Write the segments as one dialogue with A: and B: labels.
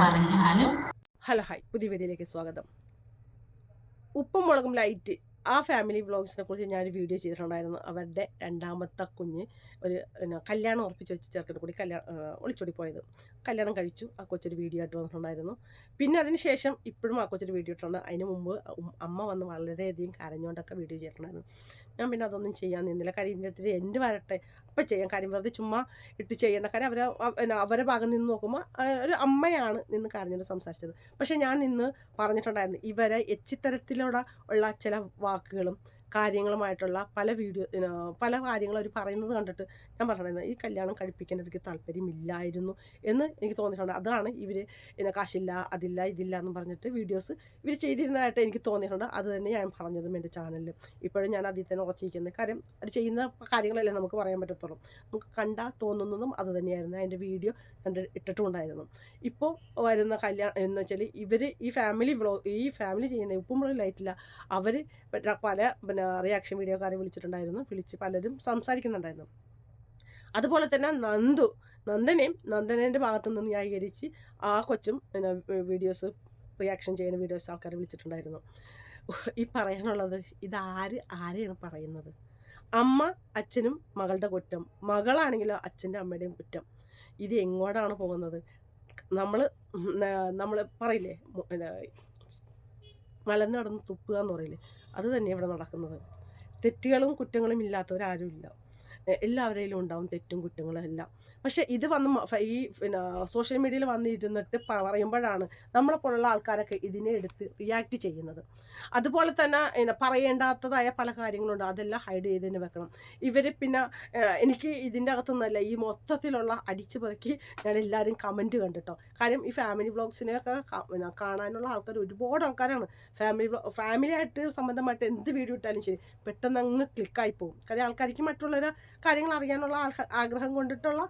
A: പറഞ്ഞാലും.
B: Hello hi. പുതിയ വീഡിയോയിലേക്ക് സ്വാഗതം. ഉപ്പും മുളകും ലൈറ്റ് ആ ഫാമിലി വ്ളോഗ്സിനെ കുറിച്ച് ഞാനൊരു വീഡിയോ ചെയ്തിട്ടുണ്ടായിരുന്നു. അവരുടെ രണ്ടാമത്തെ കുഞ്ഞ് ഒരു കല്യാണം ഉറപ്പിച്ച് വെച്ച് ചേർക്കുന്ന കൂടി കല്യാണം ഒളിച്ചോടി പോയത്. കല്യാണം കഴിച്ചു. ആ കൊച്ചൊരു വീഡിയോ ആയിട്ട് വന്നിട്ടുണ്ടായിരുന്നു. പിന്നെ അതിന് ശേഷം ഇപ്പോഴും ആ കൊച്ചൊരു വീഡിയോ ഇട്ടുണ്ട് അതിന് മുമ്പ് അമ്മ വന്ന് വളരെയധികം കരഞ്ഞുകൊണ്ടൊക്കെ വീഡിയോ ചെയ്തിട്ടുണ്ടായിരുന്നു. ഞാൻ പിന്നെ അതൊന്നും ചെയ്യാൻ നിന്നില്ല. കാര്യം എന്റെ വരട്ടെ. അപ്പം ചെയ്യാം. കാര്യം വെറുതെ ചുമ്മാ ഇട്ട് ചെയ്യേണ്ട. കാര്യം അവരെ അവരെ ഭാഗം നിന്ന് നോക്കുമ്പോൾ ഒരു അമ്മയാണ് നിന്ന് കരഞ്ഞിട്ട് സംസാരിച്ചത്. പക്ഷേ ഞാൻ നിന്ന് പറഞ്ഞിട്ടുണ്ടായിരുന്നു ഇവരെ എച്ചിത്തരത്തിലൂടെ ഉള്ള ചില വാക്കുകളും കാര്യങ്ങളുമായിട്ടുള്ള പല വീഡിയോ പല കാര്യങ്ങൾ അവർ പറയുന്നത് കണ്ടിട്ട് ഞാൻ പറഞ്ഞിരുന്നത് ഈ കല്യാണം കഴിപ്പിക്കാൻ അവർക്ക് താല്പര്യമില്ലായിരുന്നു എന്ന് എനിക്ക് തോന്നിയിട്ടുണ്ട്. അതാണ് ഇവർ എന്നെ കാശില്ല അതില്ല ഇതില്ല എന്ന് പറഞ്ഞിട്ട് വീഡിയോസ് ഇവർ ചെയ്തിരുന്നതായിട്ട് എനിക്ക് തോന്നിയിട്ടുണ്ട്. അത് തന്നെ ഞാൻ പറഞ്ഞതും എന്റെ ചാനലിൽ ഇപ്പോഴും ഞാൻ അതിൽ തന്നെ ഉറച്ചിരിക്കുന്നത് കാര്യം അവർ ചെയ്യുന്ന കാര്യങ്ങളല്ലേ നമുക്ക് പറയാൻ പറ്റത്തുള്ളൂ. നമുക്ക് കണ്ടാൽ തോന്നുന്നതും അത് തന്നെയായിരുന്നു. അതിന്റെ വീഡിയോ കണ്ട് ഇട്ടിട്ടുണ്ടായിരുന്നു ഇപ്പോൾ വരുന്ന കല്യാണം എന്ന് വെച്ചാൽ ഇവർ ഈ ഫാമിലി വ്ളോ ഈ ഫാമിലി ചെയ്യുന്ന ഉപ്പും ലൈറ്റില്ല അവർ പല പിന്നെ റിയാക്ഷൻ വീഡിയോക്കാരെ വിളിച്ചിട്ടുണ്ടായിരുന്നു. വിളിച്ച് പലരും സംസാരിക്കുന്നുണ്ടായിരുന്നു. അതുപോലെ തന്നെ നന്ദു നന്ദനെയും നന്ദനേന്റെ ഭാഗത്തു നിന്ന് ന്യായീകരിച്ച് ആ കൊച്ചും പിന്നെ വീഡിയോസ് റിയാക്ഷൻ ചെയ്യുന്ന വീഡിയോസ് ആൾക്കാർ വിളിച്ചിട്ടുണ്ടായിരുന്നു. ഈ പറയാനുള്ളത് ഇതാര് ആരെയാണ് പറയുന്നത്? അമ്മ അച്ഛനും മകളുടെ കുറ്റം. മകളാണെങ്കിലോ അച്ഛന്റെ അമ്മയുടെയും കുറ്റം. ഇത് എങ്ങോട്ടാണ് പോകുന്നത്? നമ്മൾ നമ്മൾ പറയില്ലേ മലന്ന് കിടന്ന് തുപ്പുക എന്ന് പറയില്ലേ? അത് തന്നെ ഇവിടെ നടക്കുന്നത്. തെറ്റുകളും കുറ്റങ്ങളും ഇല്ലാത്തവരാരുമില്ല എ- എല്ലാവരിലും ഉണ്ടാവും തെറ്റും കുറ്റങ്ങളും എല്ലാം. പക്ഷേ ഇത് വന്ന് ഈ പിന്നെ സോഷ്യൽ മീഡിയയിൽ വന്നിരുന്നിട്ട് പറയുമ്പോഴാണ് നമ്മളെപ്പോലുള്ള ആൾക്കാരൊക്കെ ഇതിനെ എടുത്ത് റിയാക്ട് ചെയ്യുന്നത്. അതുപോലെ തന്നെ പറയേണ്ടാത്തതായ പല കാര്യങ്ങളുണ്ട്. അതെല്ലാം ഹൈഡ് ചെയ്ത് തന്നെ വെക്കണം. ഇവർ പിന്നെ എനിക്ക് ഇതിന്റെ അകത്തുനിന്നല്ല ഈ മൊത്തത്തിലുള്ള അടിച്ചു പെറുക്കി ഞാൻ എല്ലാവരും കമന്റ് കണ്ടിട്ടോ. കാര്യം ഈ ഫാമിലി വ്ളോഗ്സിനെയൊക്കെ കാണാനുള്ള ആൾക്കാർ ഒരുപാട് ആൾക്കാരാണ്. ഫാമിലി ഫാമിലി ആയിട്ട് സംബന്ധമായിട്ട് എന്ത് വീഡിയോ ഇട്ടാലും ശരി പെട്ടെന്ന് അങ്ങ് ക്ലിക്കായി പോകും കാര്യം ആൾക്കാർക്ക് മറ്റുള്ളവരെ കാര്യങ്ങൾ അറിയാനുള്ള ആഗ്രഹം കൊണ്ടിട്ടുള്ള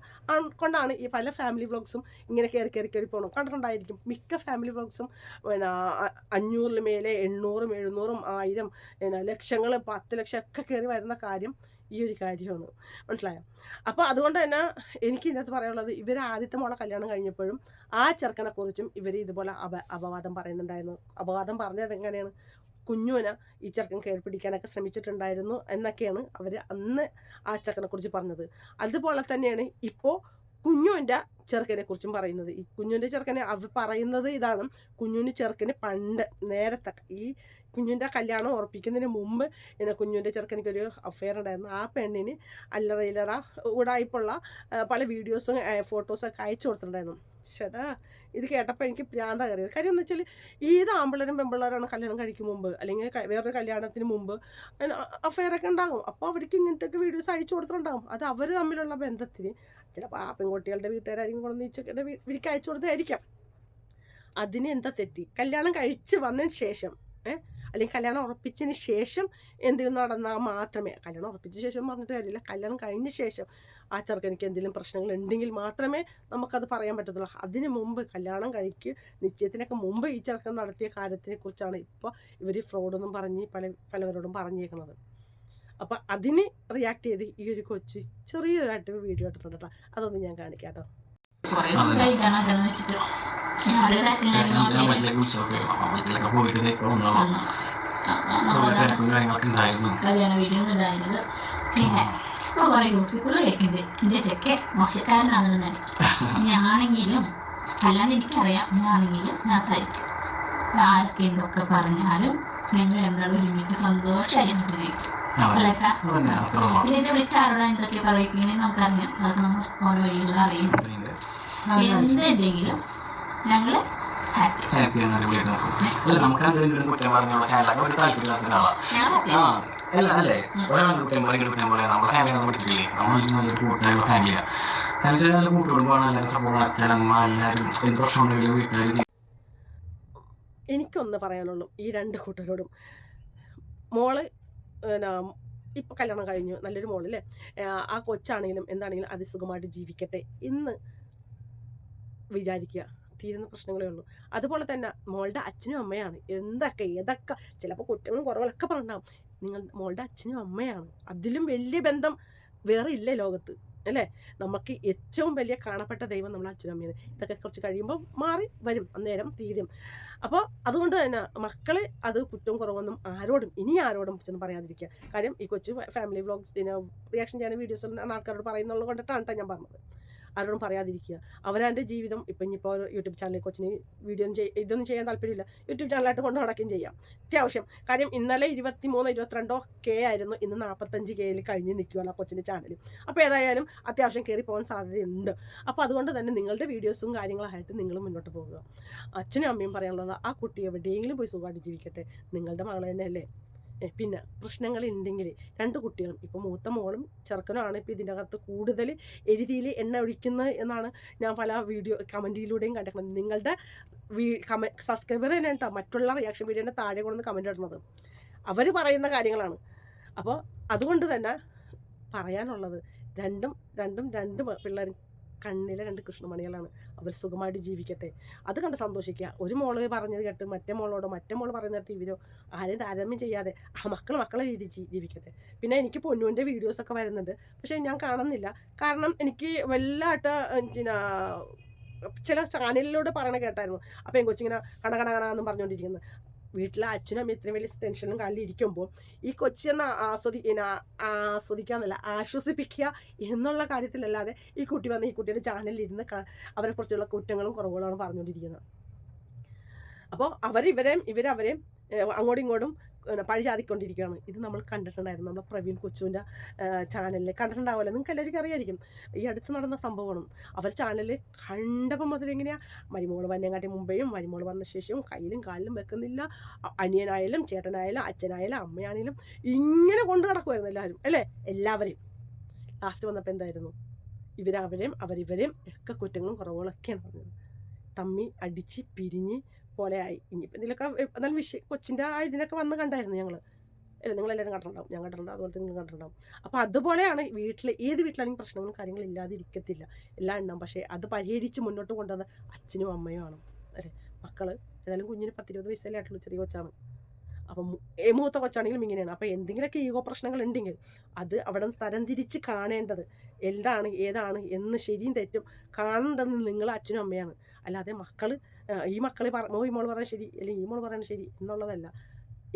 B: കൊണ്ടാണ് ഈ പല ഫാമിലി വ്ളോഗ്സും ഇങ്ങനെ കയറി കയറി കയറി പോകണം കണ്ടിട്ടുണ്ടായിരിക്കും. മിക്ക ഫാമിലി വ്ളോഗ്സും പിന്നെ അഞ്ഞൂറിന് മേലെ എണ്ണൂറും എഴുന്നൂറും ആയിരം പിന്നെ ലക്ഷങ്ങൾ പത്ത് ലക്ഷം ഒക്കെ കയറി വരുന്ന കാര്യം ഈ ഒരു കാര്യമാണ്. മനസ്സിലായോ? അപ്പോൾ അതുകൊണ്ട് തന്നെ എനിക്ക് ഇതിനകത്ത് പറയാനുള്ളത് ഇവർ ആദ്യത്തെ മോളെ കല്യാണം കഴിഞ്ഞപ്പോഴും ആ ചെറുക്കനെക്കുറിച്ചും ഇവർ ഇതുപോലെ അപ അപവാദം പറയുന്നുണ്ടായിരുന്നു. അപവാദം പറഞ്ഞത് എങ്ങനെയാണ്? കുഞ്ഞുവിനെ ഈ ചെറുക്കൻ കയറി പിടിക്കാനൊക്കെ ശ്രമിച്ചിട്ടുണ്ടായിരുന്നു എന്നൊക്കെയാണ് അവർ അന്ന് ആ ചെക്കനെക്കുറിച്ച് പറഞ്ഞത്. അതുപോലെ തന്നെയാണ് ഇപ്പോൾ കുഞ്ഞുവിന്റെ ചെറുക്കനെ കുറിച്ചും പറയുന്നത്. ഈ കുഞ്ഞുന്റെ ചെറുക്കനെ അവർ പറയുന്നത് ഇതാണ്. കുഞ്ഞുണ്ണി ചെറുക്കന് പണ്ട് നേരത്തെ ഈ കുഞ്ഞിന്റെ കല്യാണം ഉറപ്പിക്കുന്നതിന് മുമ്പ് പിന്നെ കുഞ്ഞുവിന്റെ ചെറുക്കനിക്കൊരു അഫെയർ ഉണ്ടായിരുന്നു. ആ പെണ്ണിന് അല്ലറ ഇല്ലറ ഉടായ്പുള്ള പല വീഡിയോസും ഫോട്ടോസൊക്കെ അയച്ചു കൊടുത്തിട്ടുണ്ടായിരുന്നു. ചേട്ടാ ഇത് കേട്ടപ്പോൾ എനിക്ക് പ്രാന്ത കയറിയത്. കാര്യം എന്ന് വെച്ചാൽ ഏത് ആമ്പിളരും പെമ്പിള്ളേരാണ് കല്യാണം കഴിക്കും മുമ്പ്. അല്ലെങ്കിൽ വേറൊരു കല്യാണത്തിന് മുമ്പ്. അഫെയർ ഒക്കെ ഉണ്ടാകും. അപ്പോൾ അവർക്ക് ഇങ്ങനത്തെ വീഡിയോസ് അയച്ചു കൊടുത്തിട്ടുണ്ടാകും. അത് അവർ തമ്മിലുള്ള ബന്ധത്തിന് ചിലപ്പോൾ ആ പെൺകുട്ടികളുടെ വീട്ടുകാരും കൊണ്ടു ചെക്കന്റെ ഇവർക്ക് അയച്ചു കൊടുത്തായിരിക്കാം അതിന് എന്താ തെറ്റി? കല്യാണം കഴിച്ച് വന്നതിന് ശേഷം ഏഹ് അല്ലെങ്കിൽ കല്യാണം ഉറപ്പിച്ചതിന് ശേഷം എന്തെങ്കിലും നടന്നാൽ മാത്രമേ കല്യാണം ഉറപ്പിച്ച ശേഷം പറഞ്ഞിട്ട് കാര്യമില്ല. കല്യാണം കഴിഞ്ഞ ശേഷം ആ ചെറുക്കനിക്ക് എന്തെങ്കിലും പ്രശ്നങ്ങൾ ഉണ്ടെങ്കിൽ മാത്രമേ നമുക്കത് പറയാൻ പറ്റത്തുള്ളൂ. അതിന് മുമ്പ് കല്യാണം കഴിക്ക് നിശ്ചയത്തിനൊക്കെ മുമ്പ് ഈ ചെറുക്കൻ നടത്തിയ കാര്യത്തിനെ കുറിച്ചാണ് ഇപ്പോൾ ഇവർ ഫ്രോഡെന്നും പറഞ്ഞ് പല പലവരോടും പറഞ്ഞേക്കുന്നത്. അപ്പോൾ അതിന് റിയാക്ട് ചെയ്ത് ഈ ഒരു കൊച്ച് ചെറിയൊരായിട്ട് വീഡിയോ ഇട്ടിട്ടുണ്ട് കേട്ടോ. അതൊന്ന് ഞാൻ കാണിക്കാം കേട്ടോ.
A: കുറെ ദിവസമായിട്ടാണ് കല്യാണം വെച്ചിട്ട്
C: വീട്ടിലേക്ക് പോയിട്ട്
A: വീഡിയോ ഒന്നും ഉണ്ടായിരുന്നത് പിന്നെ ഇപ്പൊ കുറെ ഗോസിപ്പുകൾ കേൾക്കുന്നുണ്ട് എന്റെ ചെക്കെ മോശക്കാരനാണെന്ന് നടിക്കും ഞാനാണെങ്കിലും അല്ലാതെ എനിക്കറിയാം. ഞാനാണെങ്കിലും ഞാൻ സഹിച്ചു. ആരൊക്കെ എന്തൊക്കെ പറഞ്ഞാലും ഞങ്ങൾ രണ്ടാളും ഒരുമിച്ച് ജീവിക്കും
C: അതന്നെ അത്രത്തോളം
A: പിന്നെ ഇത് വിളിച്ച് ആരോടാ എന്തൊക്കെ പറയുകയാണെങ്കിൽ നമുക്കറിയാം. അതൊക്കെ നമ്മൾ ഓരോ വഴികളിൽ അറിയും എന്തുണ്ടെങ്കിലും ഞങ്ങൾ ഹാപ്പി.
C: ഹാപ്പിയാണ് അടിപൊളിയായിട്ട് നടക്കും അല്ല നമുക്ക് അങ്ങനെ ഇങ്ങോട്ടും കുറ്റം പറഞ്ഞുള്ള ചാനലൊക്കെ ഒരു താല്പര്യമില്ലാത്ത ഒരാളാണ് ആ അല്ല അല്ലേ? ഒരാൾ കുറ്റം പറയും ഇങ്ങോട്ട് കുറ്റം പറയാം. നമ്മുടെ ഫാമിലി നമ്മൾ പഠിച്ചിട്ടില്ലേ? നമ്മൾ നല്ലൊരു കൂട്ടായുള്ള ഫാമിലിയാണ് കാരണം വെച്ചാൽ നല്ല കൂട്ടുകുടുംബമാണ് എല്ലാവരും സപ്പോർട്ട് അച്ഛനമ്മ എല്ലാവരും എന്ത് പ്രശ്നമുണ്ടെങ്കിലും വീട്ടുകാർ
B: എനിക്കൊന്ന് പറയാനുള്ളൂ ഈ രണ്ട് കൂട്ടരോടും മോൾ പിന്നെ ഇപ്പോൾ കല്യാണം കഴിഞ്ഞു. നല്ലൊരു മോളല്ലേ? ആ കൊച്ചാണെങ്കിലും എന്താണെങ്കിലും അതിസുഖമായിട്ട് ജീവിക്കട്ടെ. എന്ന് വിചാരിക്കുക. തീരുന്ന പ്രശ്നങ്ങളേ ഉള്ളൂ. അതുപോലെ തന്നെ മോളുടെ അച്ഛനും അമ്മയാണ്. എന്തൊക്കെ ഏതൊക്കെ ചിലപ്പോൾ കുറ്റങ്ങളും കുറവുകളൊക്കെ പറഞ്ഞാൽ നിങ്ങൾ മോളുടെ അച്ഛനും അമ്മയാണ്. അതിലും വലിയ ബന്ധം വേറെ ഇല്ല ലോകത്ത്? അല്ലേ? നമുക്ക് ഏറ്റവും വലിയ കാണപ്പെട്ട ദൈവം നമ്മളെ അച്ഛനും അമ്മയാണ്. ഇതൊക്കെ കുറച്ച് കഴിയുമ്പോൾ മാറി വരും. അന്നേരം തീരും. അപ്പോൾ അതുകൊണ്ട് തന്നെ മക്കളെ അത് കുറ്റവും കുറവൊന്നും ആരോടും ഇനി ആരോടും ചെന്ന് പറയാതിരിക്കുക. കാര്യം ഈ കൊച്ചു ഫാമിലി വ്ളോഗ്സ് റിയാക്ഷൻ ചെയ്യുന്ന വീഡിയോസ് ആൾക്കാരോട് പറയുന്നുള്ളത് കൊണ്ടിട്ടാണ് ട്ടോ ഞാൻ പറഞ്ഞത്. ആരോടും പറയാതിരിക്കുക. അവരവന്റെ ജീവിതം ഇപ്പം ഇനിയിപ്പോൾ യൂട്യൂബ് ചാനലിൽ കൊച്ചിന് വീഡിയോ ഇതൊന്നും ചെയ്യാൻ താല്പര്യമില്ല. യൂട്യൂബ് ചാനലായിട്ട് കൊണ്ട് നടക്കുകയും ചെയ്യാം. അത്യാവശ്യം. കാര്യം ഇന്നലെ ഇരുപത്തി മൂന്ന് ഇരുപത്തിരണ്ടോ കെ ആയിരുന്നു. ഇന്ന് നാൽപ്പത്തഞ്ച് കെയിൽ കഴിഞ്ഞ് നിൽക്കുകയാണ് ആ കൊച്ചിന്റെ ചാനൽ അപ്പോൾ ഏതായാലും അത്യാവശ്യം കയറി പോകാൻ സാധ്യതയുണ്ട്. അപ്പോൾ അതുകൊണ്ട് തന്നെ നിങ്ങളുടെ വീഡിയോസും കാര്യങ്ങളായിട്ട് നിങ്ങൾ മുന്നോട്ട് പോകുക അച്ഛനും അമ്മയും പറയാനുള്ളത് ആ കുട്ടി എവിടെയെങ്കിലും പോയി സുഖമായിട്ട് ജീവിക്കട്ടെ. നിങ്ങളുടെ മകൾ തന്നെയല്ലേ. ഏ, പ്രശ്നങ്ങൾ ഉണ്ടെങ്കിൽ രണ്ട് കുട്ടികളും ഇപ്പോൾ മൂത്ത മോളും ചെറുക്കനുമാണ് ഇപ്പോൾ അകത്ത് കൂടുതൽ എരുതിയിൽ എണ്ണ ഒഴിക്കുന്നത് എന്നാണ് ഞാൻ പല വീഡിയോ കമന്റിലൂടെയും കണ്ടിരിക്കുന്നത് നിങ്ങളുടെ വീ കമ സബ്സ്ക്രൈബർ തന്നെ കേട്ടോ മറ്റുള്ള റിയാക്ഷൻ വീഡിയോന്റെ താഴെ കൊണ്ടുവന്ന് കമന്റ് ഇടുന്നത്. അവർ പറയുന്ന കാര്യങ്ങളാണ്. അപ്പോൾ അതുകൊണ്ട് തന്നെ പറയാനുള്ളത് രണ്ടും രണ്ടും രണ്ട് പിള്ളേരും കണ്ണിലെ രണ്ട് കൃഷ്ണമണികളാണ്. അവർ സുഖമായിട്ട് ജീവിക്കട്ടെ. അത് കണ്ട് സന്തോഷിക്കുക ഒരു മോൾ പറഞ്ഞത് കേട്ട് മറ്റേ മോളോടോ മറ്റേ മോൾ പറയുന്ന ഇവരോ ആരെയും താരതമ്യം ചെയ്യാതെ ആ മക്കൾ മക്കളെ രീതി ജീവിക്കട്ടെ. പിന്നെ എനിക്ക് പൊന്നുവിന്റെ വീഡിയോസൊക്കെ വരുന്നുണ്ട്. പക്ഷേ ഞാൻ കാണുന്നില്ല. കാരണം എനിക്ക് വല്ലാട്ട് പിന്നെ ചില ചാനലിലൂടെ പറയണ കേട്ടായിരുന്നു. അപ്പം കൊച്ചിങ്ങനെ കണ കണ കണ എന്നും പറഞ്ഞുകൊണ്ടിരിക്കുന്നത് വീട്ടിലെ അച്ഛനും അമ്മയും ഇത്രയും വലിയ ടെൻഷനും കാലിൽ ഇരിക്കുമ്പോൾ ഈ കൊച്ചിനെ ആസ്വദി ആസ്വദിക്കാന്നല്ല ആശ്വസിപ്പിക്കുക എന്നുള്ള കാര്യത്തിലല്ലാതെ ഈ കുട്ടി വന്ന് ഈ കുട്ടിയുടെ ചാനലിൽ ഇരുന്ന് അവരെക്കുറിച്ചുള്ള അവരെ കുറിച്ചുള്ള കുറ്റങ്ങളും കുറവുകളാണ് പറഞ്ഞുകൊണ്ടിരിക്കുന്നത്. അപ്പോൾ അവരിവരെയും ഇവരവരെയും അങ്ങോട്ടും ഇങ്ങോട്ടും പിന്നെ പഴി ചാതിക്കൊണ്ടിരിക്കുകയാണ് ഇത് നമ്മൾ കണ്ടിട്ടുണ്ടായിരുന്നു. നമ്മുടെ പ്രവീൺ കൊച്ചുവിന്റെ ചാനലിൽ കണ്ടിട്ടുണ്ടാവുമല്ലോ? നിങ്ങൾക്ക് എല്ലാവർക്കും അറിയായിരിക്കും. ഈ അടുത്ത് നടന്ന സംഭവമാണ്. അവർ ചാനലിൽ കണ്ടപ്പോൾ മുതൽ എങ്ങനെയാണ് മരുമോൾ വന്നങ്ങാട്ടി മുമ്പേയും മരുമോൾ വന്ന ശേഷവും കയ്യിലും കാലിലും വെക്കുന്നില്ല. അനിയനായാലും ചേട്ടനായാലും അച്ഛനായാലും അമ്മയാണെങ്കിലും ഇങ്ങനെ കൊണ്ടു നടക്കുമായിരുന്നു എല്ലാവരും. അല്ലേ? എല്ലാവരെയും. ലാസ്റ്റ് വന്നപ്പോൾ എന്തായിരുന്നു? ഇവരവരെയും അവരിവരെയും ഒക്കെ കുറ്റങ്ങളും കുറവുകളൊക്കെയാണ് പറഞ്ഞത്. തമ്മി അടിച്ച് പിരിഞ്ഞ് പോലെയായി. ഇനിയിപ്പോൾ ഇതിലൊക്കെ എന്നാലും വിഷയം കൊച്ചിന്റെ ആ ഇതിനൊക്കെ വന്ന് കണ്ടായിരുന്നു ഞങ്ങൾ അല്ല നിങ്ങളെല്ലാവരും കണ്ടിട്ടുണ്ടാവും. ഞാൻ കണ്ടിട്ടുണ്ടാവും അതുപോലെ തന്നെ നിങ്ങൾ കണ്ടിട്ടുണ്ടാവും. അപ്പോൾ അതുപോലെയാണ് വീട്ടിൽ ഏത് വീട്ടിലാണെങ്കിൽ പ്രശ്നങ്ങളും കാര്യങ്ങളും ഇല്ലാതിരിക്കത്തില്ല. എല്ലാം ഉണ്ടാവും. പക്ഷേ അത് പരിഹരിച്ച് മുന്നോട്ട് കൊണ്ടുവന്ന അച്ഛനും അമ്മയും ആണ്. അല്ലേ മക്കൾ ഏതായാലും കുഞ്ഞിന് പത്തിരുപത് വയസ്സല്ലേ ആയിട്ടുള്ളൂ ചെറിയ കൊച്ചാണ്. അപ്പം മൂത്ത കൊച്ചാണെങ്കിലും ഇങ്ങനെയാണ്. അപ്പോൾ എന്തെങ്കിലുമൊക്കെ ഈഗോ പ്രശ്നങ്ങൾ ഉണ്ടെങ്കിൽ അത് അവിടെ തരംതിരിച്ച് കാണേണ്ടത് എന്താണ് ഏതാണ് എന്ന് ശരിയും തെറ്റും കാണേണ്ടത് നിങ്ങൾ അച്ഛനും അമ്മയാണ്. അല്ലാതെ മക്കൾ ഈ മക്കൾ പറ ഈ മോൾ പറയാൻ ശരി അല്ലെങ്കിൽ ഈ മോൾ പറയാൻ ശരി എന്നുള്ളതല്ല.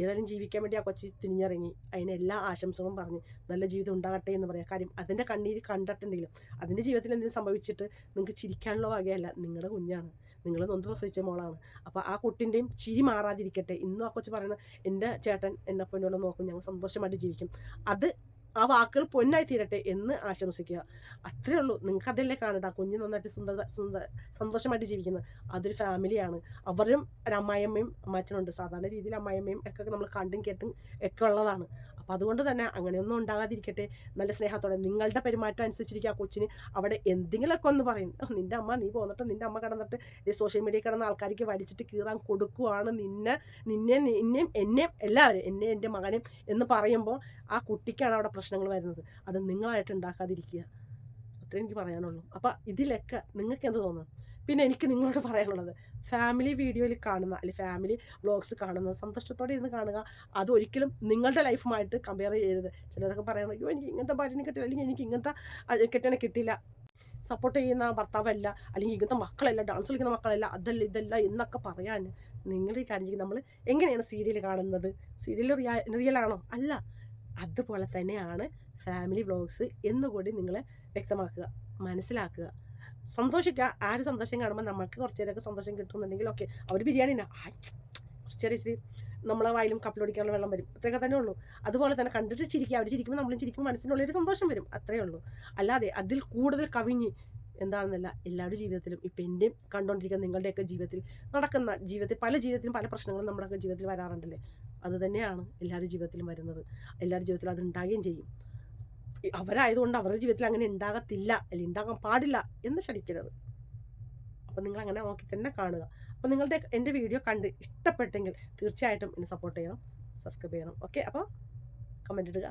B: ഏതായാലും ജീവിക്കാൻ വേണ്ടി ആ കൊച്ചി തിരിഞ്ഞിറങ്ങി. അതിന് എല്ലാ ആശംസകളും പറഞ്ഞ്. നല്ല ജീവിതം ഉണ്ടാകട്ടെ എന്ന് പറയാം. കാര്യം അതിന്റെ കണ്ണീര് കണ്ടിട്ടുണ്ടെങ്കിലും അതിന്റെ ജീവിതത്തിൽ എന്തെങ്കിലും സംഭവിച്ചിട്ട് നിങ്ങൾക്ക് ചിരിക്കാനുള്ള വകയല്ല. നിങ്ങളുടെ കുഞ്ഞാണ്. നിങ്ങൾ നൊന്ത് പ്രസവിച്ച മോളാണ്. അപ്പോൾ ആ കുട്ടിന്റെയും ചിരി മാറാതിരിക്കട്ടെ. ഇന്നും ആ കൊച്ചു പറയുന്ന എന്റെ ചേട്ടൻ എന്നെ പൊന്നോളം നോക്കും. ഞങ്ങൾ സന്തോഷമായിട്ട് ജീവിക്കും. അത് ആ വാക്കുകൾ പൊന്നായി തീരട്ടെ എന്ന് ആശംസിക്കുക. അത്രേ ഉള്ളൂ. നിങ്ങൾക്ക് അതല്ലേ കാണണ്ട കുഞ്ഞ് നന്നായിട്ട് സുന്ദര സുന്ദര സന്തോഷമായിട്ട് ജീവിക്കുന്നത്. അതൊരു ഫാമിലിയാണ് അവരും ഒരു അമ്മായിയമ്മയും അമ്മാച്ചനുണ്ട്. സാധാരണ രീതിയിൽ അമ്മായിയമ്മയും ഒക്കെ നമ്മൾ കണ്ടും കേട്ടും ഒക്കെ ഉള്ളതാണ്. അപ്പോൾ അതുകൊണ്ട് തന്നെ അങ്ങനെയൊന്നും ഉണ്ടാകാതിരിക്കട്ടെ. നല്ല സ്നേഹത്തോടെ നിങ്ങളുടെ പെരുമാറ്റം അനുസരിച്ചിരിക്കുക ആ കൊച്ചിന്. അവിടെ എന്തെങ്കിലുമൊക്കെ ഒന്ന് പറയും. നിന്റെ അമ്മ നീ പോന്നിട്ട് നിന്റെ അമ്മ കടന്നിട്ട് ഈ സോഷ്യൽ മീഡിയയിൽ കിടന്ന ആൾക്കാർക്ക് വടിച്ചിട്ട് കീറാൻ കൊടുക്കുവാണ് നിന്നെ നിന്നെ നിന്നെയും എന്നെയും എല്ലാവരും എന്നെ എന്റെ മകനെയും എന്ന് പറയുമ്പോൾ ആ കുട്ടിക്കാണ് അവിടെ പ്രശ്നങ്ങൾ വരുന്നത്. അത് നിങ്ങളായിട്ട് ഉണ്ടാക്കാതിരിക്കുക. അത്രേ എനിക്ക് പറയാനുള്ളൂ. അപ്പം ഇതിലൊക്കെ നിങ്ങൾക്ക് എന്ത് തോന്നുന്നു? പിന്നെ എനിക്ക് നിങ്ങളോട് പറയാനുള്ളത്. ഫാമിലി വീഡിയോയിൽ കാണുന്ന അല്ലെങ്കിൽ ഫാമിലി വ്ലോഗ്സ് കാണുന്ന സന്തോഷത്തോടെ ഇരുന്ന് കാണുക അത് ഒരിക്കലും നിങ്ങളുടെ ലൈഫുമായിട്ട് കമ്പയർ ചെയ്യരുത്. ചിലരൊക്കെ പറയണം അയ്യോ എനിക്ക് ഇങ്ങനത്തെ ഭാര്യനെ കിട്ടില്ല അല്ലെങ്കിൽ എനിക്ക് ഇങ്ങനത്തെ കെട്ടിനെ കിട്ടില്ല സപ്പോർട്ട് ചെയ്യുന്ന ഭർത്താവല്ല അല്ലെങ്കിൽ ഇങ്ങനത്തെ മക്കളല്ല ഡാൻസ് കളിക്കുന്ന മക്കളല്ല അതല്ല ഇതല്ല എന്നൊക്കെ പറയാൻ നിങ്ങൾ ഈ കാര്യം നമ്മൾ എങ്ങനെയാണ് സീരിയൽ കാണുന്നത്? സീരിയൽ റിയാ റിയൽ ആണോ? അല്ല. അതുപോലെ തന്നെയാണ് ഫാമിലി വ്ലോഗ്സ് എന്നുകൂടി നിങ്ങൾ വ്യക്തമാക്കുക മനസ്സിലാക്കുക. സന്തോഷിക്കുക ആ ഒരു സന്തോഷം കാണുമ്പോൾ നമുക്ക് കുറച്ച് നേരമൊക്കെ സന്തോഷം കിട്ടുന്നുണ്ടെങ്കിൽ ഓക്കെ അവർ ബിരിയാണി ഉണ്ടാ കുറച്ച് നേരം ഇച്ചിരി നമ്മളെ വായിലും കപ്പിലൊടിക്കാനുള്ള വെള്ളം വരും. അത്രയൊക്കെ തന്നെ ഉള്ളൂ. അതുപോലെ തന്നെ കണ്ടിട്ട് ചിരിക്കുക അവർ ചിരിക്കുമ്പോൾ നമ്മളും ചിരിക്കുമ്പോൾ മനസ്സിനുള്ളിൽ സന്തോഷം വരും. അത്രയേ ഉള്ളൂ. അല്ലാതെ അതിൽ കൂടുതൽ കവിഞ്ഞ് എന്താണെന്നല്ല എല്ലാവരുടെ ജീവിതത്തിലും ഇപ്പം എന്റെയും കണ്ടുകൊണ്ടിരിക്കുന്ന നിങ്ങളുടെയൊക്കെ ജീവിതത്തിൽ നടക്കുന്ന ജീവിതത്തിൽ പല ജീവിതത്തിലും പല പ്രശ്നങ്ങളും നമ്മുടെയൊക്കെ ജീവിതത്തിൽ വരാറുണ്ടല്ലേ? അത് തന്നെയാണ് എല്ലാവരുടെ ജീവിതത്തിലും വരുന്നത്. എല്ലാവരുടെ ജീവിതത്തിലും അത് ഉണ്ടാകുകയും ചെയ്യും. അവരായതുകൊണ്ട് അവരുടെ ജീവിതത്തിൽ അങ്ങനെ ഉണ്ടാകത്തില്ല അല്ലെങ്കിൽ ഉണ്ടാകാൻ പാടില്ല എന്ന് ശഠിക്കരുത് അപ്പം നിങ്ങൾ അങ്ങനെ നോക്കി തന്നെ കാണുക. അപ്പോൾ നിങ്ങളുടെ എന്റെ വീഡിയോ കണ്ട് ഇഷ്ടപ്പെട്ടെങ്കിൽ തീർച്ചയായിട്ടും എന്നെ സപ്പോർട്ട് ചെയ്യണം സബ്സ്ക്രൈബ് ചെയ്യണം. ഓക്കെ അപ്പോൾ കമന്റ് ഇടുക.